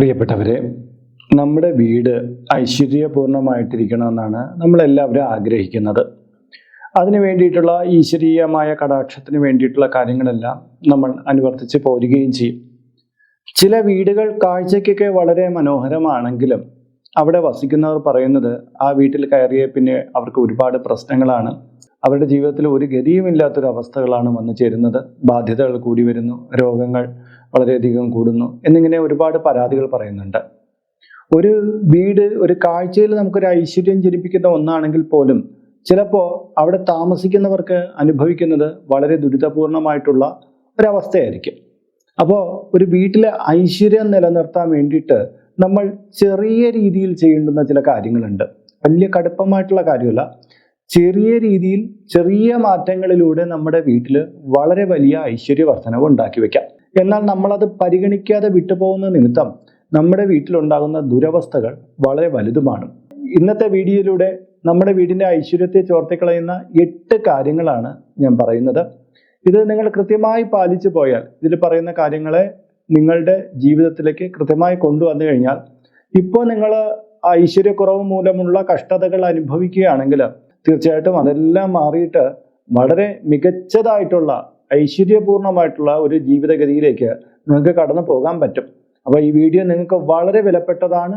പ്രിയപ്പെട്ടവരെ നമ്മുടെ വീട് ഐശ്വര്യപൂർണമായിട്ടിരിക്കണമെന്നാണ് നമ്മളെല്ലാവരും ആഗ്രഹിക്കുന്നത്. അതിനു വേണ്ടിയിട്ടുള്ള ഈശ്വരീയമായ കടാക്ഷത്തിന് വേണ്ടിയിട്ടുള്ള കാര്യങ്ങളെല്ലാം നമ്മൾ അനുവർത്തിച്ച് പോരുകയും ചെയ്യും. ചില വീടുകൾ കാഴ്ചയ്ക്കൊക്കെ വളരെ മനോഹരമാണെങ്കിലും അവിടെ വസിക്കുന്നവർ പറയുന്നത് ആ വീട്ടിൽ കയറിയ പിന്നെ അവർക്ക് ഒരുപാട് പ്രശ്നങ്ങളാണ്. അവരുടെ ജീവിതത്തിൽ ഒരു ഗതിയുമില്ലാത്തൊരു അവസ്ഥകളാണ് വന്നു ചേരുന്നത്. ബാധ്യതകൾ കൂടി വരുന്നു രോഗങ്ങൾ വളരെയധികം കൂടുന്നു എന്നിങ്ങനെ ഒരുപാട് പരാതികൾ പറയുന്നുണ്ട്. ഒരു വീട് ഒരു കാഴ്ചയിൽ നമുക്കൊരു ഐശ്വര്യം ജനിപ്പിക്കുന്ന ഒന്നാണെങ്കിൽ പോലും ചിലപ്പോൾ അവിടെ താമസിക്കുന്നവർക്ക് അനുഭവിക്കുന്നത് വളരെ ദുരിതപൂർണമായിട്ടുള്ള ഒരവസ്ഥയായിരിക്കും. അപ്പോൾ ഒരു വീട്ടിലെ ഐശ്വര്യം നിലനിർത്താൻ വേണ്ടിയിട്ട് നമ്മൾ ചെറിയ രീതിയിൽ ചെയ്യേണ്ടുന്ന ചില കാര്യങ്ങളുണ്ട്. വലിയ കടുപ്പമായിട്ടുള്ള കാര്യമല്ല. ചെറിയ രീതിയിൽ ചെറിയ മാറ്റങ്ങളിലൂടെ നമ്മുടെ വീട്ടിൽ വളരെ വലിയ ഐശ്വര്യ വർധനവ് ഉണ്ടാക്കി വെക്കാം. എന്നാൽ നമ്മളത് പരിഗണിക്കാതെ വിട്ടുപോകുന്ന നിമിത്തം നമ്മുടെ വീട്ടിലുണ്ടാകുന്ന ദുരവസ്ഥകൾ വളരെ വലുതുമാണ്. ഇന്നത്തെ വീഡിയോയിലൂടെ നമ്മുടെ വീടിന്റെ ഐശ്വര്യത്തെ ചോർത്തിക്കളയുന്ന എട്ട് കാര്യങ്ങളാണ് ഞാൻ പറയുന്നത്. ഇത് നിങ്ങൾ കൃത്യമായി പാലിച്ചു പോയാൽ ഇതിൽ പറയുന്ന കാര്യങ്ങളെ നിങ്ങളുടെ ജീവിതത്തിലേക്ക് കൃത്യമായി കൊണ്ടുവന്നു കഴിഞ്ഞാൽ ഇപ്പോൾ നിങ്ങൾ ഐശ്വര്യക്കുറവ് മൂലമുള്ള കഷ്ടതകൾ അനുഭവിക്കുകയാണെങ്കിൽ തീർച്ചയായിട്ടും അതെല്ലാം മാറിയിട്ട് വളരെ മികച്ചതായിട്ടുള്ള ഐശ്വര്യപൂർണമായിട്ടുള്ള ഒരു ജീവിതഗതിയിലേക്ക് നിങ്ങൾക്ക് കടന്നു പോകാൻ പറ്റും. അപ്പോൾ ഈ വീഡിയോ നിങ്ങൾക്ക് വളരെ വിലപ്പെട്ടതാണ്.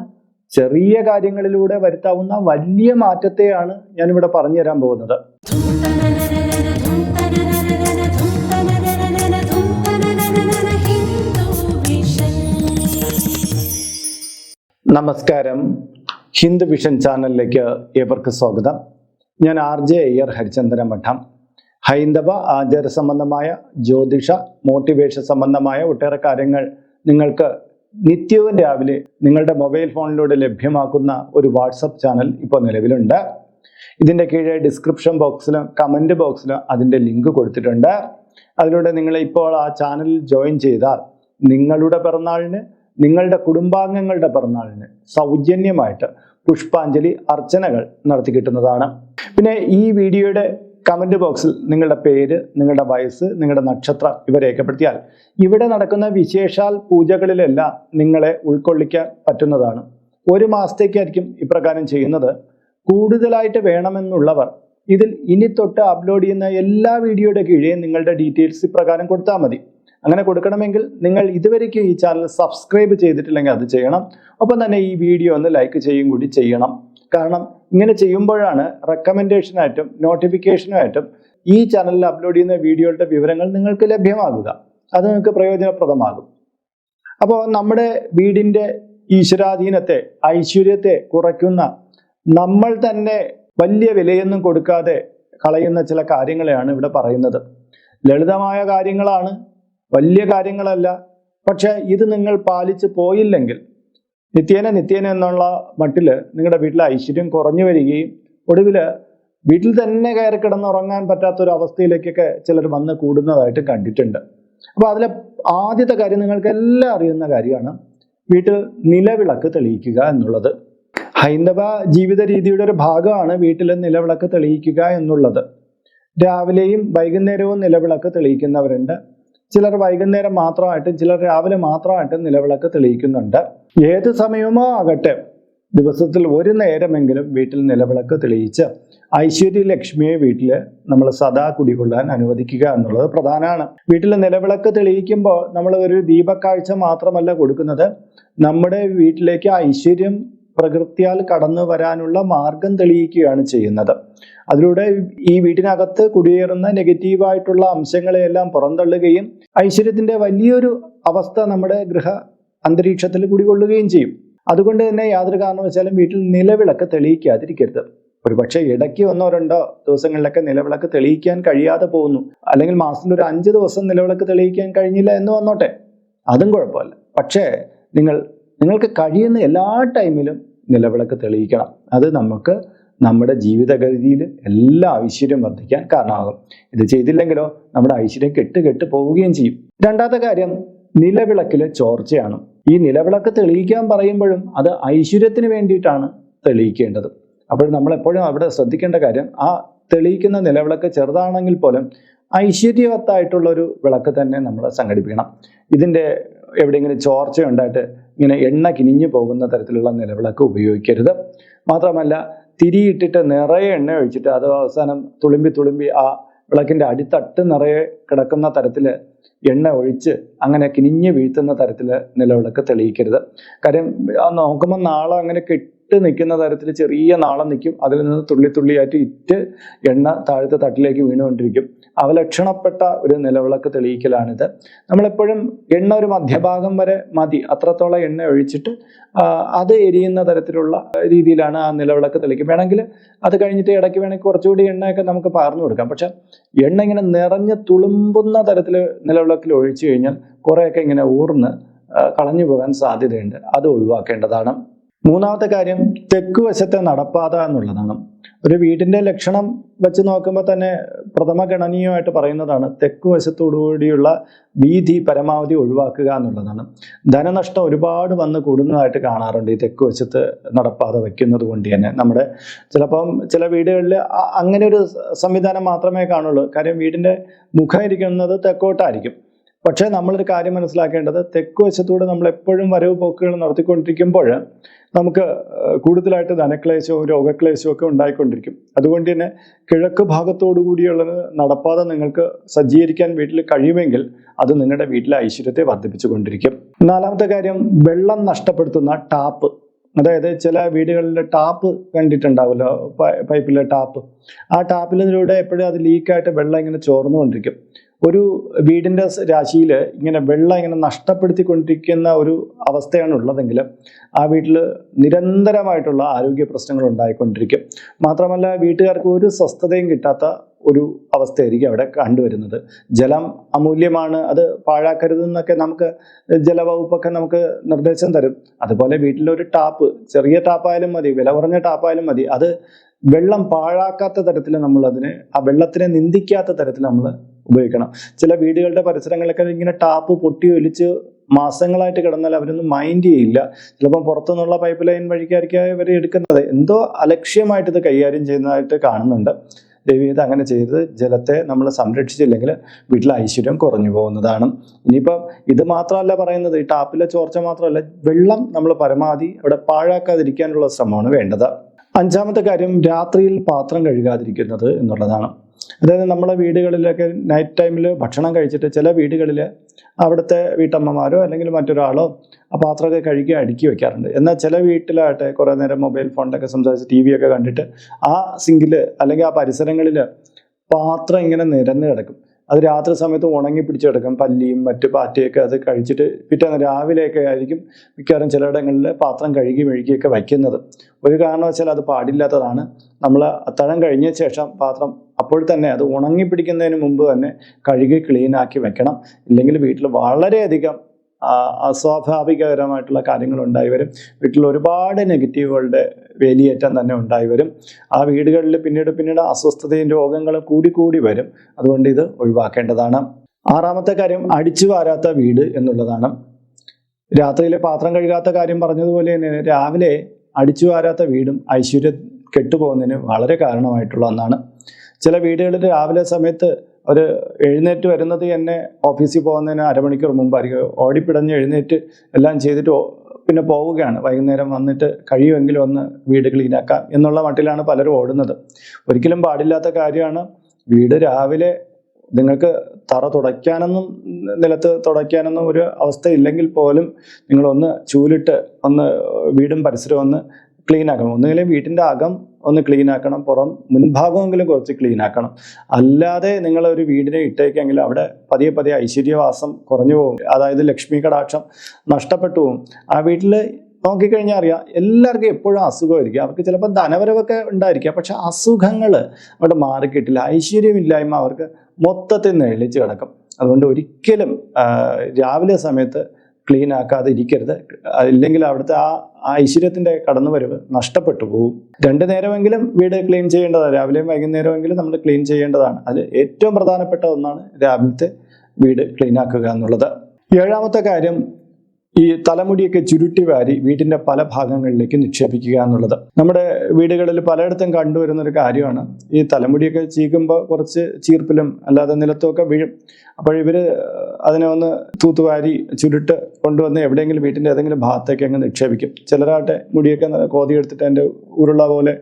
ചെറിയ കാര്യങ്ങളിലൂടെ വരുത്താവുന്ന വലിയ മാറ്റത്തെയാണ് ഞാനിവിടെ പറഞ്ഞു തരാൻ പോകുന്നത്. നമസ്കാരം. ഹിന്ദു വിഷൻ ചാനലിലേക്ക് ഏവർക്ക് സ്വാഗതം. ഞാൻ ആർ ജെ അയ്യർ ഹരിചന്ദ്രൻ മഠം ഹൈന്ദവ ആചാര സംബന്ധമായ ജ്യോതിഷ മോട്ടിവേഷൻ സംബന്ധമായ ഒട്ടേറെ കാര്യങ്ങൾ നിങ്ങൾക്ക് നിത്യവും രാവിലെ നിങ്ങളുടെ മൊബൈൽ ഫോണിലൂടെ ലഭ്യമാക്കുന്ന ഒരു വാട്സപ്പ് ചാനൽ ഇപ്പോൾ നിലവിലുണ്ട്. ഇതിന്റെ കീഴെ ഡിസ്ക്രിപ്ഷൻ ബോക്സിലും കമന്റ് ബോക്സിലും അതിന്റെ ലിങ്ക് കൊടുത്തിട്ടുണ്ട്. അതിലൂടെ നിങ്ങൾ ഇപ്പോൾ ആ ചാനലിൽ ജോയിൻ ചെയ്താൽ നിങ്ങളുടെ പിറന്നാളിന് നിങ്ങളുടെ കുടുംബാംഗങ്ങളുടെ പിറന്നാളിന് സൗജന്യമായിട്ട് പുഷ്പാഞ്ജലി അർച്ചനകൾ നടത്തി കിട്ടുന്നതാണ്. പിന്നെ ഈ വീഡിയോയുടെ കമന്റ് ബോക്സിൽ നിങ്ങളുടെ പേര് നിങ്ങളുടെ വയസ്സ് നിങ്ങളുടെ നക്ഷത്രം ഇവ രേഖപ്പെടുത്തിയാൽ ഇവിടെ നടക്കുന്ന വിശേഷാൽ പൂജകളിലെല്ലാം നിങ്ങളെ ഉൾക്കൊള്ളിക്കാൻ പറ്റുന്നതാണ്. ഒരു മാസത്തേക്കായിരിക്കും ഇപ്രകാരം ചെയ്യുന്നത്. കൂടുതലായിട്ട് വേണമെന്നുള്ളവർ ഇതിൽ ഇനി തൊട്ട് അപ്ലോഡ് ചെയ്യുന്ന എല്ലാ വീഡിയോയുടെ കീഴേ നിങ്ങളുടെ ഡീറ്റെയിൽസ് ഇപ്രകാരം കൊടുത്താൽ മതി. അങ്ങനെ കൊടുക്കണമെങ്കിൽ നിങ്ങൾ ഇതുവരേക്ക് ഈ ചാനൽ സബ്സ്ക്രൈബ് ചെയ്തിട്ടില്ലെങ്കിൽ അത് ചെയ്യണം. ഒപ്പം തന്നെ ഈ വീഡിയോ ഒന്ന് ലൈക്ക് ചെയ്യും കൂടി ചെയ്യണം. കാരണം ഇങ്ങനെ ചെയ്യുമ്പോഴാണ് റെക്കമെൻഡേഷനായിട്ടും നോട്ടിഫിക്കേഷനുമായിട്ടും ഈ ചാനലിൽ അപ്ലോഡ് ചെയ്യുന്ന വീഡിയോകളുടെ വിവരങ്ങൾ നിങ്ങൾക്ക് ലഭ്യമാകുക. അത് നിങ്ങൾക്ക് പ്രയോജനപ്രദമാകും. അപ്പോൾ നമ്മുടെ വീടിന്റെ ഈശ്വരാധീനത്തെ ഐശ്വര്യത്തെ കുറയ്ക്കുന്ന നമ്മൾ തന്നെ വലിയ വിലയൊന്നും കൊടുക്കാതെ കളയുന്ന ചില കാര്യങ്ങളെയാണ് ഇവിടെ പറയുന്നത്. ലളിതമായ കാര്യങ്ങളാണ് വലിയ കാര്യങ്ങളല്ല. പക്ഷെ ഇത് നിങ്ങൾ പാലിച്ച് പോയില്ലെങ്കിൽ നിത്യേന നിത്യേന എന്നുള്ള മട്ടിൽ നിങ്ങളുടെ വീട്ടിലെ ഐശ്വര്യം കുറഞ്ഞു വരികയും ഒടുവിൽ വീട്ടിൽ തന്നെ കയറി കിടന്നുറങ്ങാൻ പറ്റാത്ത ഒരു അവസ്ഥയിലേക്കൊക്കെ ചിലർ വന്ന് കൂടുന്നതായിട്ട് കണ്ടിട്ടുണ്ട്. അപ്പോൾ അതിലെ ആദ്യത്തെ കാര്യം നിങ്ങൾക്ക് എല്ലാം അറിയുന്ന കാര്യമാണ് വീട്ടിൽ നിലവിളക്ക് തെളിയിക്കുക എന്നുള്ളത്. ഹൈന്ദവ ജീവിത രീതിയുടെ ഒരു ഭാഗമാണ് വീട്ടിൽ നിലവിളക്ക് തെളിയിക്കുക എന്നുള്ളത്. രാവിലെയും വൈകുന്നേരവും നിലവിളക്ക് തെളിയിക്കുന്നവരുണ്ട്. ചിലർ വൈകുന്നേരം മാത്രമായിട്ടും ചിലർ രാവിലെ മാത്രമായിട്ടും നിലവിളക്ക് തെളിയിക്കുന്നുണ്ട്. ഏത് സമയമോ ആകട്ടെ ദിവസത്തിൽ ഒരു നേരമെങ്കിലും വീട്ടിൽ നിലവിളക്ക് തെളിയിച്ച് ഐശ്വര്യ ലക്ഷ്മിയെ വീട്ടിൽ നമ്മൾ സദാ കുടികൊള്ളാൻ അനുവദിക്കുക എന്നുള്ളത് പ്രധാനമാണ്. വീട്ടിൽ നിലവിളക്ക് തെളിയിക്കുമ്പോൾ നമ്മൾ ഒരു ദീപക്കാഴ്ച മാത്രമല്ല കൊടുക്കുന്നത്. നമ്മുടെ വീട്ടിലേക്ക് ഐശ്വര്യം പ്രകൃതിയാൽ കടന്നു വരാനുള്ള മാർഗം തെളിയിക്കുകയാണ് ചെയ്യുന്നത്. അതിലൂടെ ഈ വീട്ടിനകത്ത് കുടിയേറുന്ന നെഗറ്റീവായിട്ടുള്ള അംശങ്ങളെയെല്ലാം പുറന്തള്ളുകയും ഐശ്വര്യത്തിന്റെ വലിയൊരു അവസ്ഥ നമ്മുടെ ഗൃഹ അന്തരീക്ഷത്തിൽ കുടികൊള്ളുകയും ചെയ്യും. അതുകൊണ്ട് തന്നെ യാതൊരു കാരണവശാലും വീട്ടിൽ നിലവിളക്ക് തെളിയിക്കാതിരിക്കരുത്. ഒരുപക്ഷെ ഇടയ്ക്ക് ഒന്നോ രണ്ടോ ദിവസങ്ങളിലൊക്കെ നിലവിളക്ക് തെളിയിക്കാൻ കഴിയാതെ പോകുന്നു. അല്ലെങ്കിൽ മാസത്തിൽ ഒരു അഞ്ച് ദിവസം നിലവിളക്ക് തെളിയിക്കാൻ കഴിഞ്ഞില്ല എന്ന് വന്നോട്ടെ. അതും കുഴപ്പമില്ല. പക്ഷേ നിങ്ങൾ നിങ്ങൾക്ക് കഴിയുന്ന എല്ലാ ടൈമിലും നിലവിളക്ക് തെളിയിക്കണം. അത് നമുക്ക് നമ്മുടെ ജീവിതഗതിയിൽ എല്ലാ ഐശ്വര്യം വർദ്ധിക്കാൻ കാരണമാകും. ഇത് ചെയ്തില്ലെങ്കിലോ നമ്മുടെ ഐശ്വര്യം കെട്ട് കെട്ട് പോവുകയും ചെയ്യും. രണ്ടാമത്തെ കാര്യം നിലവിളക്കിലെ ചോർച്ചയാണ്. ഈ നിലവിളക്ക് തെളിയിക്കാൻ പറയുമ്പോഴും അത് ഐശ്വര്യത്തിന് വേണ്ടിയിട്ടാണ് തെളിയിക്കേണ്ടത്. അപ്പോൾ നമ്മൾ എപ്പോഴും അവിടെ ശ്രദ്ധിക്കേണ്ട കാര്യം ആ തെളിയിക്കുന്ന നിലവിളക്ക് ചെറുതാണെങ്കിൽ പോലും ഐശ്വര്യവത്തായിട്ടുള്ള ഒരു വിളക്ക് തന്നെ നമ്മൾ സംഘടിപ്പിക്കണം. ഇതിന്റെ എവിടെയെങ്കിലും ചോർച്ച ഉണ്ടായിട്ട് ഇങ്ങനെ എണ്ണ കിനിഞ്ഞു പോകുന്ന തരത്തിലുള്ള നിലവിളക്ക് ഉപയോഗിക്കരുത്. മാത്രമല്ല തിരിയിട്ടിട്ട് നിറയെ എണ്ണ ഒഴിച്ചിട്ട് അത് അവസാനം തുളുമ്പി തുളുമ്പി ആ വിളക്കിന്റെ അടിത്തട്ട് നിറയെ കിടക്കുന്ന തരത്തിൽ എണ്ണ ഒഴിച്ച് അങ്ങനെ കിനിഞ്ഞ് വീഴ്ത്തുന്ന തരത്തിൽ നിലവിളക്ക് തെളിയിക്കരുത്. കാര്യം നോക്കുമ്പോൾ നാളെ അങ്ങനെ കെട്ടി നിൽക്കുന്ന തരത്തിൽ ചെറിയ നാളം നിൽക്കും. അതിൽ നിന്ന് തുള്ളി തുള്ളിയായിട്ട് ഇറ്റ് എണ്ണ താഴത്തെ തട്ടിലേക്ക് വീണുകൊണ്ടിരിക്കും. അവലക്ഷണപ്പെട്ട ഒരു നിലവിളക്ക് തെളിയിക്കലാണിത്. നമ്മളെപ്പോഴും എണ്ണ ഒരു മധ്യഭാഗം വരെ മതി. അത്രത്തോളം എണ്ണ ഒഴിച്ചിട്ട് അത് എരിയുന്ന തരത്തിലുള്ള രീതിയിലാണ് ആ നിലവിളക്ക് തെളിക്കും വേണമെങ്കിൽ അത് കഴിഞ്ഞിട്ട് ഇടയ്ക്ക് വേണമെങ്കിൽ കുറച്ചുകൂടി എണ്ണയൊക്കെ നമുക്ക് പാർന്നു കൊടുക്കാം. പക്ഷെ എണ്ണ ഇങ്ങനെ നിറഞ്ഞ് തുളുമ്പുന്ന തരത്തിൽ നിലവിളക്കിൽ ഒഴിച്ചു കഴിഞ്ഞാൽ കുറേയൊക്കെ ഇങ്ങനെ ഊർന്ന് കളഞ്ഞു പോകാൻ സാധ്യതയുണ്ട്. അത് ഒഴിവാക്കേണ്ടതാണ്. മൂന്നാമത്തെ കാര്യം തെക്ക് വശത്തെ നടപ്പാത എന്നുള്ളതാണ്. ഒരു വീടിന്റെ ലക്ഷണം വെച്ച് നോക്കുമ്പോൾ തന്നെ പ്രഥമ ഗണനീയമായിട്ട് പറയുന്നതാണ് തെക്ക് വശത്തോടുകൂടിയുള്ള വീതി പരമാവധി ഒഴിവാക്കുക എന്നുള്ളതാണ്. ധനനഷ്ടം ഒരുപാട് വന്ന് കൂടുന്നതായിട്ട് കാണാറുണ്ട് ഈ തെക്ക് വശത്ത് നടപ്പാത വയ്ക്കുന്നത് കൊണ്ട് തന്നെ. നമ്മുടെ ചിലപ്പം ചില വീടുകളിൽ അങ്ങനെ ഒരു സംവിധാനം മാത്രമേ കാണുള്ളൂ. കാര്യം വീടിന്റെ മുഖം ഇരിക്കുന്നത് തെക്കോട്ടായിരിക്കും. പക്ഷേ നമ്മളൊരു കാര്യം മനസ്സിലാക്കേണ്ടത് തെക്ക് വശത്തൂടെ നമ്മൾ എപ്പോഴും വരവ് പോക്കുകൾ നടത്തിക്കൊണ്ടിരിക്കുമ്പോൾ നമുക്ക് കൂടുതലായിട്ട് ധനക്ലേശവും രോഗക്ലേശവും ഒക്കെ ഉണ്ടായിക്കൊണ്ടിരിക്കും. അതുകൊണ്ട് തന്നെ കിഴക്ക് ഭാഗത്തോടു കൂടിയുള്ള നടപ്പാത നിങ്ങൾക്ക് സജ്ജീകരിക്കാൻ വീട്ടിൽ കഴിയുമെങ്കിൽ അത് നിങ്ങളുടെ വീട്ടിലെ ഐശ്വര്യത്തെ വർദ്ധിപ്പിച്ചുകൊണ്ടിരിക്കും. നാലാമത്തെ കാര്യം വെള്ളം നഷ്ടപ്പെടുത്തുന്ന ടാപ്പ്. അതായത് ചില വീടുകളിലെ ടാപ്പ് കണ്ടിട്ടുണ്ടാവുമല്ലോ പൈപ്പിലെ ടാപ്പ്. ആ ടാപ്പിലൂടെ എപ്പോഴും അത് ലീക്കായിട്ട് വെള്ളം ഇങ്ങനെ ചോർന്നുകൊണ്ടിരിക്കും. ഒരു വീടിന്റെ രാശിയിൽ ഇങ്ങനെ വെള്ളം ഇങ്ങനെ നഷ്ടപ്പെടുത്തിക്കൊണ്ടിരിക്കുന്ന ഒരു അവസ്ഥയാണ് ഉള്ളതെങ്കിൽ ആ വീട്ടിൽ നിരന്തരമായിട്ടുള്ള ആരോഗ്യ പ്രശ്നങ്ങൾ ഉണ്ടായിക്കൊണ്ടിരിക്കും. മാത്രമല്ല വീട്ടുകാർക്ക് ഒരു സ്വസ്ഥതയും കിട്ടാത്ത ഒരു അവസ്ഥയായിരിക്കും അവിടെ കണ്ടുവരുന്നത്. ജലം അമൂല്യമാണ് അത് പാഴാക്കരുതെന്നൊക്കെ നമുക്ക് ജലവകുപ്പൊക്കെ നമുക്ക് നിർദ്ദേശം തരും. അതുപോലെ വീട്ടിലൊരു ടാപ്പ് ചെറിയ ടാപ്പായാലും മതി വില കുറഞ്ഞ ടാപ്പായാലും മതി അത് വെള്ളം പാഴാക്കാത്ത തരത്തിൽ നമ്മൾ അതിനെ ആ വെള്ളത്തിനെ നിന്ദിക്കാത്ത തരത്തിൽ നമ്മൾ ഉപയോഗിക്കണം. ചില വീടുകളുടെ പരിസരങ്ങളിലൊക്കെ ഇങ്ങനെ ടാപ്പ് പൊട്ടി ഒലിച്ച് മാസങ്ങളായിട്ട് കിടന്നാൽ അവരൊന്നും മൈൻഡ് ചെയ്യില്ല. ചിലപ്പോൾ പുറത്തുനിന്നുള്ള പൈപ്പ് ലൈൻ വഴിക്കായിരിക്കും ഇവർ എടുക്കുന്നത്. എന്തോ അലക്ഷ്യമായിട്ട് ഇത് കൈകാര്യം ചെയ്യുന്നതായിട്ട് കാണുന്നുണ്ട്. ദൈവീത അങ്ങനെ ചെയ്ത് ജലത്തെ നമ്മൾ സംരക്ഷിച്ചില്ലെങ്കിൽ വീട്ടിലെ ഐശ്വര്യം കുറഞ്ഞു പോകുന്നതാണ്. ഇനിയിപ്പം ഇത് മാത്രമല്ല പറയുന്നത് ഈ ടാപ്പിലെ ചോർച്ച മാത്രമല്ല വെള്ളം നമ്മൾ പരമാവധി അവിടെ പാഴാക്കാതിരിക്കാനുള്ള ശ്രമമാണ് വേണ്ടത്. അഞ്ചാമത്തെ കാര്യം രാത്രിയിൽ പാത്രം കഴുകാതിരിക്കുന്നത് എന്നുള്ളതാണ്. അതായത് നമ്മളെ വീടുകളിലൊക്കെ നൈറ്റ് ടൈമിൽ ഭക്ഷണം കഴിച്ചിട്ട് ചില വീടുകളിൽ അവിടുത്തെ വീട്ടമ്മമാരോ അല്ലെങ്കിൽ മറ്റൊരാളോ ആ പാത്രമൊക്കെ കഴുകി അടുക്കി വെക്കാറുണ്ട്. എന്നാൽ ചില വീട്ടിലാകട്ടെ കുറേ നേരം മൊബൈൽ ഫോണിലൊക്കെ സംസാരിച്ച് ടി വിയൊക്കെ കണ്ടിട്ട് ആ സിങ്കിൽ അല്ലെങ്കിൽ ആ പരിസരങ്ങളിൽ പാത്രം ഇങ്ങനെ നിരന്ന് കിടക്കും. അത് രാത്രി സമയത്ത് ഉണങ്ങി പിടിച്ച് കിടക്കും. പല്ലിയും മറ്റ് പാറ്റയൊക്കെ അത് കഴിച്ചിട്ട് പിറ്റേന്ന് രാവിലെയൊക്കെ ആയിരിക്കും മിക്കവാറും ചിലയിടങ്ങളിൽ പാത്രം കഴുകി മെഴുകിയൊക്കെ വയ്ക്കുന്നത് ഒരു കാരണവശാൽ അത് പാടില്ലാത്തതാണ്. നമ്മൾ അത്താഴം കഴിഞ്ഞ ശേഷം പാത്രം അപ്പോൾ തന്നെ അത് ഉണങ്ങി പിടിക്കുന്നതിന് മുമ്പ് തന്നെ കഴുകി ക്ലീനാക്കി വെക്കണം. ഇല്ലെങ്കിൽ വീട്ടിൽ വളരെയധികം അസ്വാഭാവികകരമായിട്ടുള്ള കാര്യങ്ങൾ ഉണ്ടായി വരും. വീട്ടിൽ ഒരുപാട് നെഗറ്റീവുകളുടെ വേലിയേറ്റം തന്നെ ഉണ്ടായി വരും. ആ വീടുകളിൽ പിന്നീട് പിന്നീട് അസ്വസ്ഥതയും രോഗങ്ങളും കൂടി കൂടി വരും. അതുകൊണ്ട് ഇത് ഒഴിവാക്കേണ്ടതാണ്. ആറാമത്തെ കാര്യം അടിച്ചു വാരാത്ത വീട് എന്നുള്ളതാണ്. രാത്രിയിലെ പാത്രം കഴുകാത്ത കാര്യം പറഞ്ഞതുപോലെ തന്നെ രാവിലെ അടിച്ചു വാരാത്ത വീടും ഐശ്വര്യം കെട്ടുപോകുന്നതിന് വളരെ കാരണമായിട്ടുള്ള ഒന്നാണ്. ചില വീടുകളിൽ രാവിലെ സമയത്ത് ഒരു എഴുന്നേറ്റ് വരുന്നത് തന്നെ ഓഫീസിൽ പോകുന്നതിന് അരമണിക്കൂർ മുമ്പായിരിക്കും. ഓടിപ്പിടഞ്ഞ് എഴുന്നേറ്റ് എല്ലാം ചെയ്തിട്ട് പിന്നെ പോവുകയാണ്. വൈകുന്നേരം വന്നിട്ട് കഴിയുമെങ്കിലും ഒന്ന് വീട് ക്ലീനാക്കാം എന്നുള്ള മട്ടിലാണ് പലരും ഓടുന്നത്. ഒരിക്കലും പാടില്ലാത്ത കാര്യമാണ്. വീട് രാവിലെ നിങ്ങൾക്ക് തറ തുടയ്ക്കാനൊന്നും നിലത്ത് തുടയ്ക്കാനൊന്നും ഒരു അവസ്ഥ ഇല്ലെങ്കിൽ പോലും നിങ്ങളൊന്ന് ചൂലിട്ട് ഒന്ന് വീടും പരിസരവും ഒന്ന് ക്ലീൻ ആക്കണം. ഒന്നുകിലും വീട്ടിന്റെ അകം ഒന്ന് ക്ലീൻ ആക്കണം പുറം മുൻഭാഗമെങ്കിലും കുറച്ച് ക്ലീൻ ആക്കണം. അല്ലാതെ നിങ്ങൾ ഒരു വീടിനെ ഇട്ടേക്കെങ്കിൽ അവിടെ പതിയെ പതിയെ ഐശ്വര്യവാസം കുറഞ്ഞു പോകും. അതായത് ലക്ഷ്മി കടാക്ഷം നഷ്ടപ്പെട്ടു പോകും. ആ വീട്ടിൽ നോക്കിക്കഴിഞ്ഞാൽ അറിയാം എല്ലാവർക്കും എപ്പോഴും അസുഖമായിരിക്കും. അവർക്ക് ചിലപ്പോൾ ധനവരവൊക്കെ ഉണ്ടായിരിക്കാം. പക്ഷെ അസുഖങ്ങൾ അവിടെ മാറിക്കിട്ടില്ല ഐശ്വര്യമില്ലായ്മ അവർക്ക് മൊത്തത്തിൽ നെളിച്ച് കിടക്കും. അതുകൊണ്ട് ഒരിക്കലും രാവിലെ സമയത്ത് ക്ലീൻ ആക്കാതെ ഇരിക്കരുത്. ഇല്ലെങ്കിൽ അവിടുത്തെ ആ ആ ഐശ്വര്യത്തിന്റെ കടന്നുവരവ് നഷ്ടപ്പെട്ടു പോകും രണ്ട് നേരമെങ്കിലും വീട് ക്ലീൻ ചെയ്യേണ്ടതാണ്. രാവിലെയും വൈകുന്നേരമെങ്കിലും നമ്മൾ ക്ലീൻ ചെയ്യേണ്ടതാണ്. അതിൽ ഏറ്റവും പ്രധാനപ്പെട്ട ഒന്നാണ് രാവിലത്തെ വീട് ക്ലീൻ ആക്കുക എന്നുള്ളത്. ഏഴാമത്തെ കാര്യം ഈ തലമുടിയൊക്കെ ചുരുട്ടി വാരി വീടിന്റെ പല ഭാഗങ്ങളിലേക്ക് നിക്ഷേപിക്കുക എന്നുള്ളത്. നമ്മുടെ വീടുകളിൽ പലയിടത്തും കണ്ടുവരുന്ന ഒരു കാര്യമാണ്. ഈ തലമുടിയൊക്കെ ചീകുമ്പോൾ കുറച്ച് ചീർപ്പിലും അല്ലാതെ നിലത്തുമൊക്കെ വീഴും. അപ്പോൾ ഇവർ അതിനെ ഒന്ന് തൂത്തുവാരി ചുരുട്ട് കൊണ്ടുവന്ന് എവിടെയെങ്കിലും വീട്ടിന്റെ ഏതെങ്കിലും ഭാഗത്തേക്ക് അങ്ങ് നിക്ഷേപിക്കും. ചിലരാട്ടെ മുടിയൊക്കെ കോതിയെടുത്തിട്ട് എന്റെ ഉരുള പോലെ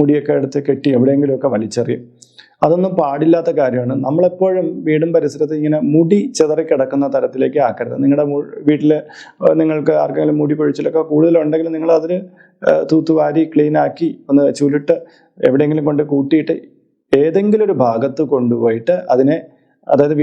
മുടിയൊക്കെ എടുത്ത് കെട്ടി എവിടെയെങ്കിലുമൊക്കെ വലിച്ചെറിയും. അതൊന്നും പാടില്ലാത്ത കാര്യമാണ്. നമ്മളെപ്പോഴും വീടും പരിസരത്ത് ഇങ്ങനെ മുടി കിടക്കുന്ന തരത്തിലേക്ക് ആക്കരുത്. നിങ്ങളുടെ വീട്ടിൽ നിങ്ങൾക്ക് ആർക്കെങ്കിലും മുടി പൊഴിച്ചിലൊക്കെ കൂടുതലുണ്ടെങ്കിൽ നിങ്ങൾ അതിന് തൂത്തുവാരി ക്ലീനാക്കി ഒന്ന് ചുരുട്ട് എവിടെയെങ്കിലും കൊണ്ട് കൂട്ടിയിട്ട് ഏതെങ്കിലും ഒരു ഭാഗത്ത് കൊണ്ടുപോയിട്ട് അതിനെ അതായത്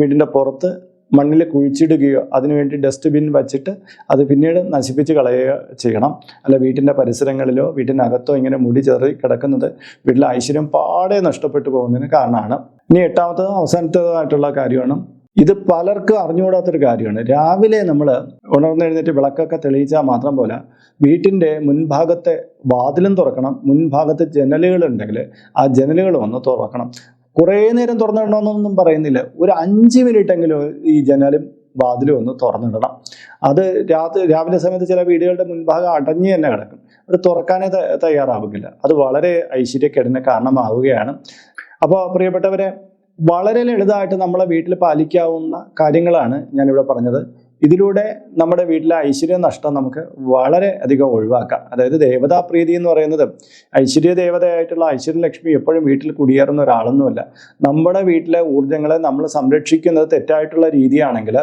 വീടിന്റെ പുറത്ത് മണ്ണിൽ കുഴിച്ചിടുകയോ അതിനുവേണ്ടി ഡസ്റ്റ്ബിൻ വച്ചിട്ട് അത് പിന്നീട് നശിപ്പിച്ച് കളയുക ചെയ്യണം. അല്ല വീട്ടിന്റെ പരിസരങ്ങളിലോ വീട്ടിനകത്തോ ഇങ്ങനെ മുടി ചെറി കിടക്കുന്നത് വീട്ടിലെ ഐശ്വര്യം പാടെ നഷ്ടപ്പെട്ടു പോകുന്നതിന് കാരണമാണ്. ഇനി എട്ടാമത്തതും അവസാനത്തേതായിട്ടുള്ള കാര്യമാണ്. ഇത് പലർക്കും അറിഞ്ഞുകൂടാത്തൊരു കാര്യമാണ്. രാവിലെ നമ്മൾ ഉണർന്നെഴുന്നേറ്റ് വിളക്കൊക്കെ തെളിയിച്ചാൽ മാത്രം പോലെ വീട്ടിന്റെ മുൻഭാഗത്തെ വാതിലും തുറക്കണം. മുൻഭാഗത്ത് ജനലുകളുണ്ടെങ്കിൽ ആ ജനലുകൾ ഒന്ന് തുറക്കണം. കുറേ നേരം തുറന്നിടണമെന്നൊന്നും പറയുന്നില്ല. ഒരു അഞ്ച് മിനിറ്റ് എങ്കിലും ഈ ജനലും വാതിലും ഒന്ന് തുറന്നിടണം. അത് രാത്രി രാവിലെ സമയത്ത് ചില വീടുകളുടെ മുൻഭാഗം അടഞ്ഞു തന്നെ കിടക്കും. അത് തുറക്കാനേ തയ്യാറാവുകയില്ല. അത് വളരെ ഐശ്വര്യക്കേടിന് കാരണമാവുകയാണ്. അപ്പോൾ പ്രിയപ്പെട്ടവരെ വളരെ ലളിതമായിട്ട് നമ്മളെ വീട്ടിൽ പാലിക്കാവുന്ന കാര്യങ്ങളാണ് ഞാനിവിടെ പറഞ്ഞത്. ഇതിലൂടെ നമ്മുടെ വീട്ടിലെ ഐശ്വര്യ നഷ്ടം നമുക്ക് വളരെ അധികം ഒഴിവാക്കാം. അതായത് ദേവതാപ്രീതി എന്ന് പറയുന്നത് ഐശ്വര്യ ദേവതയായിട്ടുള്ള ഐശ്വര്യലക്ഷ്മി എപ്പോഴും വീട്ടിൽ കുടിയേറുന്ന ഒരാളൊന്നുമല്ല. നമ്മുടെ വീട്ടിലെ ഊർജങ്ങളെ നമ്മൾ സംരക്ഷിക്കുന്നത് തെറ്റായിട്ടുള്ള രീതിയാണെങ്കിൽ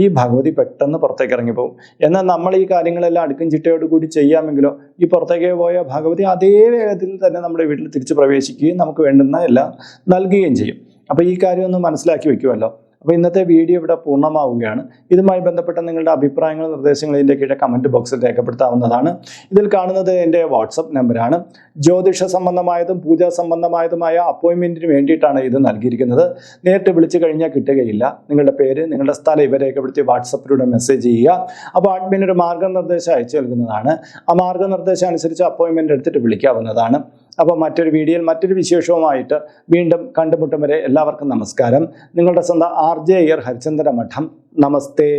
ഈ ഭഗവതി പെട്ടെന്ന് പുറത്തേക്ക് ഇറങ്ങിപ്പോകും. എന്നാൽ നമ്മൾ ഈ കാര്യങ്ങളെല്ലാം അടുക്കും ചിട്ടയോട് കൂടി ചെയ്യാമെങ്കിലോ ഈ പുറത്തേക്ക് പോയ ഭഗവതി അതേ വേഗത്തിൽ തന്നെ നമ്മുടെ വീട്ടിൽ തിരിച്ചു പ്രവേശിക്കുകയും നമുക്ക് വേണ്ടുന്ന എല്ലാം നൽകുകയും ചെയ്യും. അപ്പോൾ ഈ കാര്യം ഒന്ന് മനസ്സിലാക്കി വെക്കുമല്ലോ അപ്പോൾ ഇന്നത്തെ വീഡിയോ ഇവിടെ പൂർണമാവുകയാണ്. ഇതുമായി ബന്ധപ്പെട്ട നിങ്ങളുടെ അഭിപ്രായങ്ങളും നിർദ്ദേശങ്ങളും ഇതിന്റെ കീഴെ കമന്റ് ബോക്സിൽ രേഖപ്പെടുത്താവുന്നതാണ്. ഇതിൽ കാണുന്നത് എന്റെ വാട്സപ്പ് നമ്പറാണ്. ജ്യോതിഷ സംബന്ധമായതും പൂജാ സംബന്ധമായതുമായ അപ്പോയിൻമെന്റിന് വേണ്ടിയിട്ടാണ് ഇത് നൽകിയിരിക്കുന്നത്. നേരിട്ട് വിളിച്ചു കഴിഞ്ഞാൽ കിട്ടുകയില്ല. നിങ്ങളുടെ പേര് നിങ്ങളുടെ സ്ഥലം ഇവ രേഖപ്പെടുത്തി വാട്സപ്പിലൂടെ മെസ്സേജ് ചെയ്യുക. അപ്പോൾ അഡ്മിൻ ഒരു മാർഗനിർദ്ദേശം അയച്ചു നൽകുന്നതാണ്. ആ മാർഗനിർദ്ദേശം അനുസരിച്ച് അപ്പോയിൻമെന്റ് എടുത്തിട്ട് വിളിക്കാവുന്നതാണ്. അപ്പോൾ മറ്റൊരു വീഡിയോയിൽ മറ്റൊരു വിശേഷവുമായിട്ട് വീണ്ടും കണ്ടുമുട്ടും വരെ എല്ലാവർക്കും നമസ്കാരം. നിങ്ങളുടെ സ്വന്തം ആർ ജെ അയ്യർ ഹരിചന്ദ്ര മഠം നമസ്തേ.